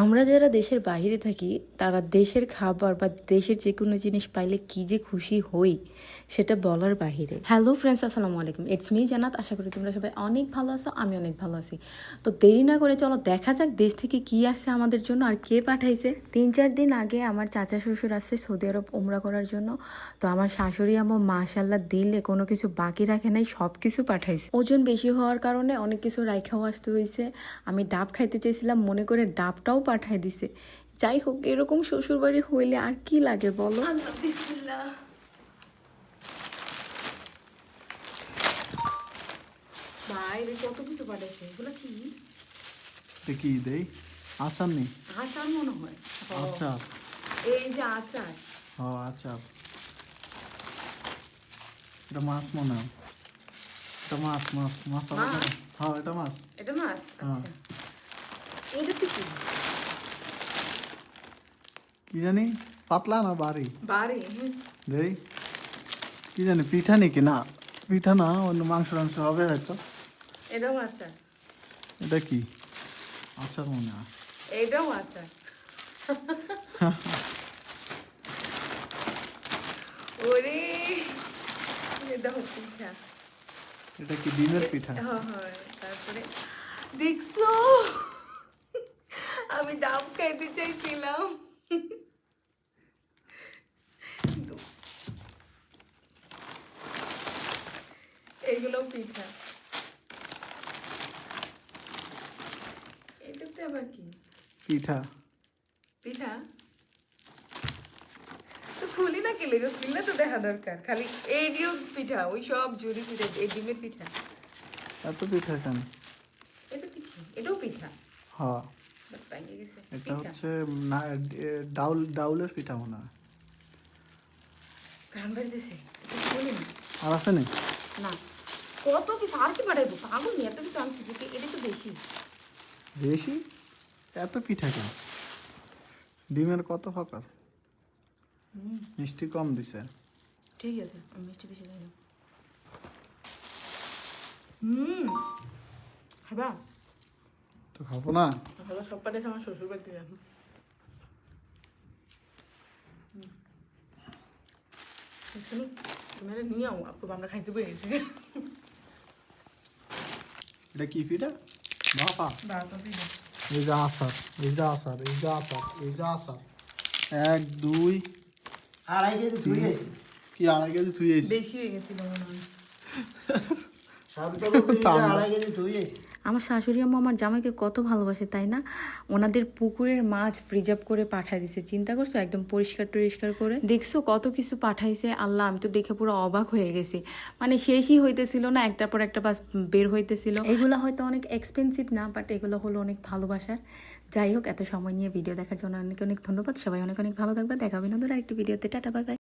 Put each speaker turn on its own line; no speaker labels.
আমরা যারা দেশের বাইরে থাকি, তারা দেশের খাবার বা দেশের যে কোনো জিনিস পাইলে কি যে খুশি হই, সেটা বলার বাহিরে। হ্যালো ফ্রেন্ডস আসসালামু আলাইকুম। ইটস মি জানাত আশা করি তোমরা সবাই অনেক ভালো আছো, আমি অনেক ভালো আছি। তো দেরি না করে চলো, দেখা যাক দেশ থেকে কি আসছে আমাদের জন্য আর কে পাঠাইছে। তিন চার দিন আগে আমার চাচা শ্বশুর আসছে সৌদি আরব উমরা করার জন্য। তো আমার শাশুড়ি আমার মাশাল্লাহ দিলে কোনো কিছু বাকি রাখে নাই সব কিছু পাঠাইছে। ওজন বেশি হওয়ার কারণে অনেক কিছু রাইখাও আসতে হয়েছে আমি ডাব খাইতে চেয়েছিলাম, মনে করে ডাবটাও পাঠাই দিছে। যাই হোক এরকম শ্বশুর বাড়ি হইলে আর কি লাগে বলো? বাইরে কত কিছু পাঠাইছে? এগুলো কি?
কি দেই? আচার নেই?
আচার মনে হয়।
আচার।
এই যে আচার।
ও আচার। এটা মাছ মনে হয়। এটা মাছ মাছ মাছ। হ্যাঁ এটা মাছ।
এটা মাছ?
হ্যাঁ।
আচ্ছা। কি?
জানি পাতলা না বাড়ি?
বাড়ি
দেই কি জানি পিঠা নাকি? না পিঠা না অন্য মাংস টাংস হবে হয়তো।
এটাও আচার
এটা কি? আচার মনে হয়।
এইটাও আচার ওরে এটাও পিঠা।
এটা কি ডিমের পিঠা?
হ্যাঁ হ্যাঁ তারপরে। দেখছ আমি ডাব খাইতে চাইছিলাম এইগুলো পিঠা। এটাতে আবার কি?
পিঠা।
পিঠা? তো খুলি না কেলে গো খুললে তো দেখা দরকার। খালি এইডিও পিঠা ওই সব জুড়ি পিঠা এই ডিমের পিঠা।
এত পিঠা কেন?
এটা কি? এটাও পিঠা?
হ্যাঁ। এটা হচ্ছে না ডাউল ডাউলের পিঠা মনে হয়। আর আছে নি?
না। কত কিছু আর কি পাঠাইবো? পাগল এত কিছু আনছি এটা তো বেশি।
বেশি? এত পিঠা কেন? ডিমের কত ফাঁকা মিষ্টি কম দিছে।
ঠিক আছে আমি মিষ্টি বেশি খাই হুম। খাবা?
তো খাব না?
খাবা সব পাঠাইছে আমার শ্বশুর বাড়িতে যাব শুনো তুমি এটা নিয়ে আও খুব আমরা খাইতে পেরেছি
এটা কি পিঠা? বাপা। এই যে আচার এই যে আচার এই যে আচার এই যে আচার। এক দুই
আড়াই কেজি ধুই গেছি।
কি আড়াই কেজি থুই
বেশি হয়ে গেছিল মনে হয়।
আড়াই কেজি গেছি।
আমার শাশুড়ি আম্মু আমার জামাইকে কত ভালোবাসে, তাই না? ওনাদের পুকুরের মাছ আপ করে পাঠাই দিছে। চিন্তা করছ? একদম পরিষ্কার টরিষ্কার করে। দেখছ কত কিছু পাঠাইছে? আল্লাহ, আমি তো দেখে পুরো অবাক হয়ে গেছি। মানে শেষই হইতেছিল না, একটার পর একটা বাস বের হইতেছিল। এগুলো হয়তো অনেক এক্সপেন্সিভ না বাট এগুলো হলো অনেক ভালোবাসার। যাই হোক, এত সময় নিয়ে ভিডিও দেখার জন্য অনেক অনেক ধন্যবাদ। সবাই অনেক অনেক ভালো থাকবে দেখা হবে নতুন আরেকটি ভিডিওতে টাটা বাই বাই